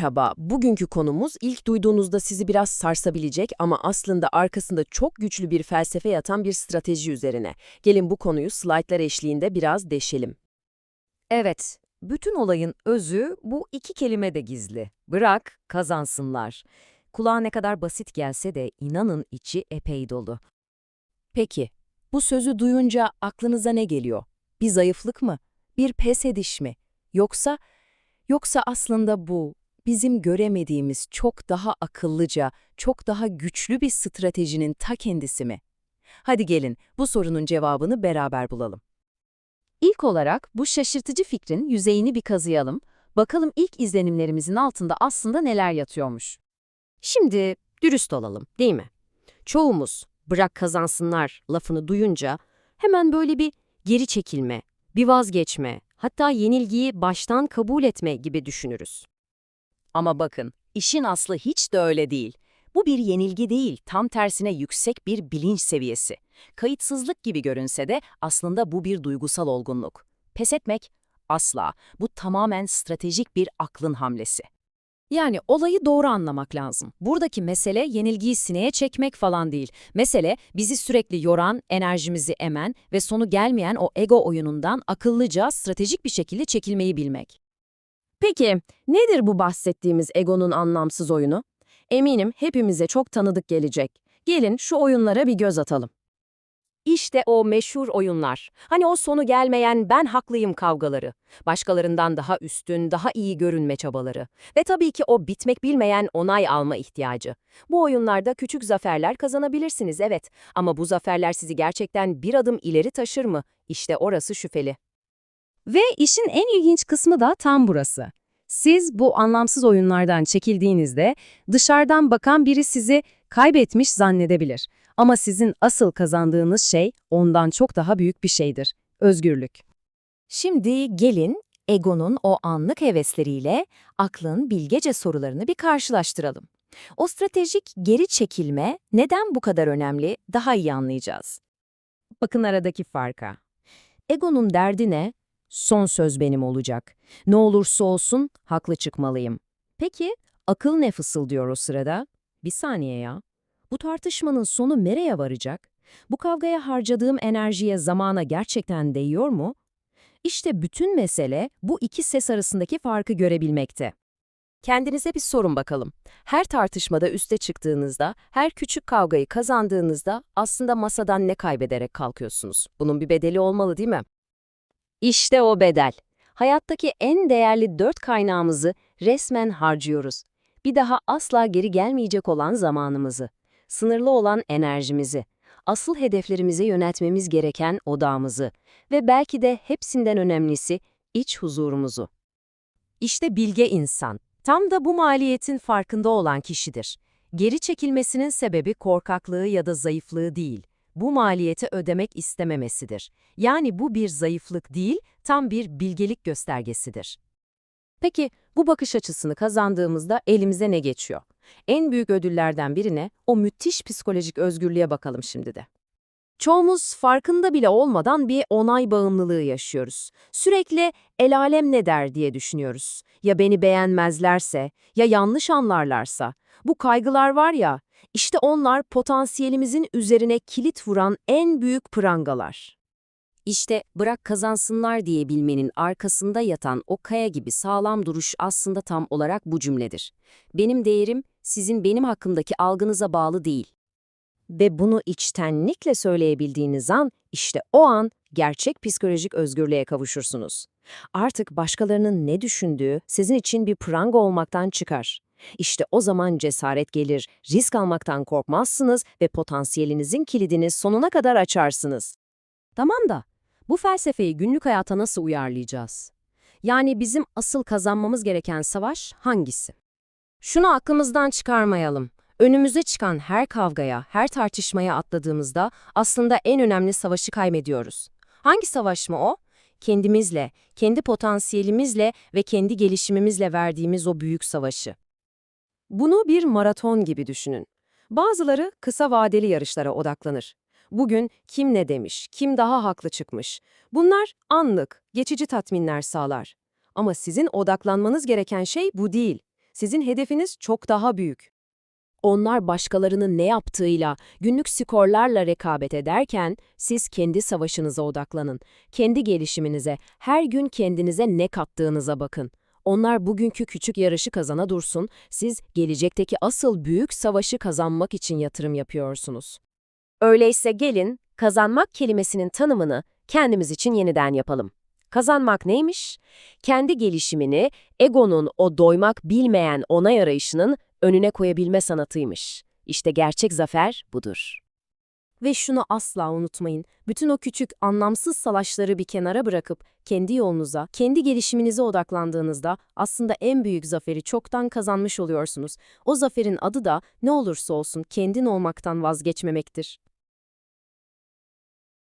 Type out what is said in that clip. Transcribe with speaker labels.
Speaker 1: Merhaba, bugünkü konumuz ilk duyduğunuzda sizi biraz sarsabilecek ama aslında arkasında çok güçlü bir felsefe yatan bir strateji üzerine. Gelin bu konuyu slaytlar eşliğinde biraz deşelim.
Speaker 2: Evet, bütün olayın özü bu iki kelimede gizli. Bırak, kazansınlar. Kulağa ne kadar basit gelse de inanın içi epey dolu.
Speaker 1: Peki, bu sözü duyunca aklınıza ne geliyor? Bir zayıflık mı? Bir pes ediş mi? Yoksa, yoksa aslında bu bizim göremediğimiz çok daha akıllıca, çok daha güçlü bir stratejinin ta kendisi mi? Hadi gelin bu sorunun cevabını beraber bulalım.
Speaker 2: İlk olarak bu şaşırtıcı fikrin yüzeyini bir kazıyalım. Bakalım ilk izlenimlerimizin altında aslında neler yatıyormuş.
Speaker 3: Şimdi dürüst olalım, değil mi? Çoğumuz bırak kazansınlar lafını duyunca hemen böyle bir geri çekilme, bir vazgeçme, hatta yenilgiyi baştan kabul etme gibi düşünürüz.
Speaker 4: Ama bakın, işin aslı hiç de öyle değil. Bu bir yenilgi değil, tam tersine yüksek bir bilinç seviyesi. Kayıtsızlık gibi görünse de aslında bu bir duygusal olgunluk. Pes etmek? Asla. Bu tamamen stratejik bir aklın hamlesi.
Speaker 2: Yani olayı doğru anlamak lazım. Buradaki mesele yenilgiyi sineye çekmek falan değil. Mesele bizi sürekli yoran, enerjimizi emen ve sonu gelmeyen o ego oyunundan akıllıca, stratejik bir şekilde çekilmeyi bilmek.
Speaker 1: Peki, nedir bu bahsettiğimiz egonun anlamsız oyunu? Eminim hepimize çok tanıdık gelecek. Gelin şu oyunlara bir göz atalım.
Speaker 3: İşte o meşhur oyunlar. Hani o sonu gelmeyen ben haklıyım kavgaları. Başkalarından daha üstün, daha iyi görünme çabaları. Ve tabii ki o bitmek bilmeyen onay alma ihtiyacı. Bu oyunlarda küçük zaferler kazanabilirsiniz evet. Ama bu zaferler sizi gerçekten bir adım ileri taşır mı? İşte orası şüpheli.
Speaker 2: Ve işin en ilginç kısmı da tam burası. Siz bu anlamsız oyunlardan çekildiğinizde dışarıdan bakan biri sizi kaybetmiş zannedebilir. Ama sizin asıl kazandığınız şey ondan çok daha büyük bir şeydir. Özgürlük.
Speaker 3: Şimdi gelin egonun o anlık hevesleriyle aklın bilgece sorularını bir karşılaştıralım. O stratejik geri çekilme neden bu kadar önemli daha iyi anlayacağız.
Speaker 2: Bakın aradaki farka.
Speaker 3: Egonun derdi ne? Son söz benim olacak. Ne olursa olsun haklı çıkmalıyım. Peki akıl ne fısıldıyor o sırada? Bir saniye ya. Bu tartışmanın sonu nereye varacak? Bu kavgaya harcadığım enerjiye zamana gerçekten değiyor mu? İşte bütün mesele bu iki ses arasındaki farkı görebilmekte. Kendinize bir sorun bakalım. Her tartışmada üste çıktığınızda, her küçük kavgayı kazandığınızda aslında masadan ne kaybederek kalkıyorsunuz? Bunun bir bedeli olmalı değil mi? İşte o bedel. Hayattaki en değerli dört kaynağımızı resmen harcıyoruz. Bir daha asla geri gelmeyecek olan zamanımızı, sınırlı olan enerjimizi, asıl hedeflerimize yöneltmemiz gereken odağımızı ve belki de hepsinden önemlisi iç huzurumuzu. İşte bilge insan, tam da bu maliyetin farkında olan kişidir. Geri çekilmesinin sebebi korkaklığı ya da zayıflığı değil, bu maliyeti ödemek istememesidir. Yani bu bir zayıflık değil, tam bir bilgelik göstergesidir. Peki bu bakış açısını kazandığımızda elimize ne geçiyor? En büyük ödüllerden birine o müthiş psikolojik özgürlüğe bakalım şimdi de. Çoğumuz farkında bile olmadan bir onay bağımlılığı yaşıyoruz. Sürekli el alem ne der diye düşünüyoruz. Ya beni beğenmezlerse, ya yanlış anlarlarsa. Bu kaygılar var ya, işte onlar potansiyelimizin üzerine kilit vuran en büyük prangalar. İşte bırak kazansınlar diye bilmenin arkasında yatan o kaya gibi sağlam duruş aslında tam olarak bu cümledir. Benim değerim sizin benim hakkımdaki algınıza bağlı değil. Ve bunu içtenlikle söyleyebildiğiniz an işte o an gerçek psikolojik özgürlüğe kavuşursunuz. Artık başkalarının ne düşündüğü sizin için bir pranga olmaktan çıkar. İşte o zaman cesaret gelir, risk almaktan korkmazsınız ve potansiyelinizin kilidini sonuna kadar açarsınız. Tamam da bu felsefeyi günlük hayata nasıl uyarlayacağız? Yani bizim asıl kazanmamız gereken savaş hangisi? Şunu aklımızdan çıkarmayalım. Önümüze çıkan her kavgaya, her tartışmaya atladığımızda aslında en önemli savaşı kaybediyoruz. Hangi savaş mı o? Kendimizle, kendi potansiyelimizle ve kendi gelişimimizle verdiğimiz o büyük savaşı. Bunu bir maraton gibi düşünün. Bazıları kısa vadeli yarışlara odaklanır. Bugün kim ne demiş, kim daha haklı çıkmış. Bunlar anlık, geçici tatminler sağlar. Ama sizin odaklanmanız gereken şey bu değil.
Speaker 2: Sizin hedefiniz çok daha büyük.
Speaker 3: Onlar başkalarının ne yaptığıyla, günlük skorlarla rekabet ederken siz kendi savaşınıza odaklanın. Kendi gelişiminize, her gün kendinize ne kattığınıza bakın. Onlar bugünkü küçük yarışı kazana dursun, siz gelecekteki asıl büyük savaşı kazanmak için yatırım yapıyorsunuz. Öyleyse gelin, kazanmak kelimesinin tanımını kendimiz için yeniden yapalım. Kazanmak neymiş? Kendi gelişimini, egonun o doymak bilmeyen onay arayışının önüne koyabilme sanatıymış. İşte gerçek zafer budur.
Speaker 2: Ve şunu asla unutmayın. Bütün o küçük, anlamsız savaşları bir kenara bırakıp kendi yolunuza, kendi gelişiminize odaklandığınızda aslında en büyük zaferi çoktan kazanmış oluyorsunuz. O zaferin adı da ne olursa olsun kendin olmaktan vazgeçmemektir.